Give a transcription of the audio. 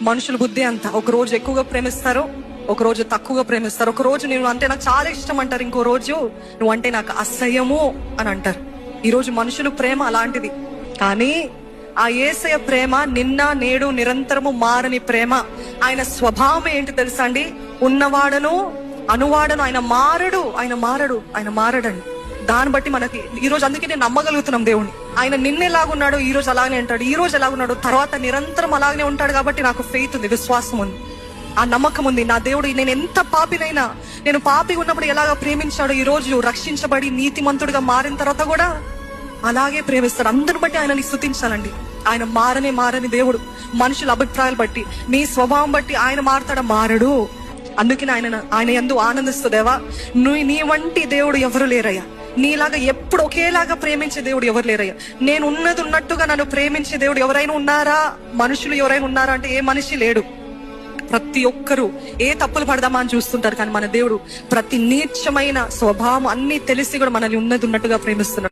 మనుషుల బుద్ధి అంత. ఒక రోజు ఎక్కువగా ప్రేమిస్తారు ఒక రోజు తక్కువగా ప్రేమిస్తారు. ఒక రోజు నేను అంటే నాకు చాలా ఇష్టం అంటారు. ఇంకో రోజు నువ్వు అంటే నాకు అసహ్యము అని అంటారు. ఈ రోజు మనుషులు ప్రేమ అలాంటిది. కానీ ఆ ఏసయ ప్రేమ నిన్న నేడు నిరంతరము మారని ప్రేమ. ఆయన స్వభావం ఏంటి తెలుసా అండి? ఉన్నవాడను అనువాడను ఆయన మారడు ఆయన మారడు ఆయన మారడండి. దాన్ని బట్టి మనకి ఈ రోజు అందుకే నేను నమ్మగలుగుతున్నాం దేవుని ఆయన నిన్న ఎలాగున్నాడు ఈ రోజు అలాగనే ఉంటాడు ఈ రోజు ఎలాగున్నాడు తర్వాత నిరంతరం అలాగనే ఉంటాడు కాబట్టి నాకు ఫెయిత్ ఉంది విశ్వాసం ఉంది. ఆ నమ్మకం ఉంది. నా దేవుడు నేను ఎంత పాపినైనా నేను పాపి ఉన్నప్పుడు ఎలాగ ప్రేమించాడు ఈ రోజు రక్షించబడి నీతిమంతుడిగా మారిన తర్వాత కూడా అలాగే ప్రేమిస్తాడు. అందరిని బట్టి ఆయనని స్థుతించాలండి. ఆయన మారనే మారని దేవుడు. మనుషుల అభిప్రాయాలు బట్టి మీ స్వభావం బట్టి ఆయన మారతాడా? మారడు. అందుకే ఆయన ఆయన ఎందు ఆనందిస్తుదేవా నువ్వు నీ వంటి దేవుడు ఎవరు లేరయ్యా? నీలాగా ఎప్పుడు ఒకేలాగా ప్రేమించే దేవుడు ఎవరు లేరయ్యా? నేను ఉన్నది ఉన్నట్టుగా నన్ను ప్రేమించే దేవుడు ఎవరైనా ఉన్నారా? మనుషులు ఎవరైనా ఉన్నారా అంటే ఏ మనిషి లేడు. ప్రతి ఒక్కరూ ఏ తప్పులు పడదామా అని చూస్తుంటారు కానీ మన దేవుడు ప్రతి నీచమైన స్వభావం అన్ని తెలిసి కూడా మనల్ని ఉన్నది ఉన్నట్టుగా ప్రేమిస్తున్నాడు.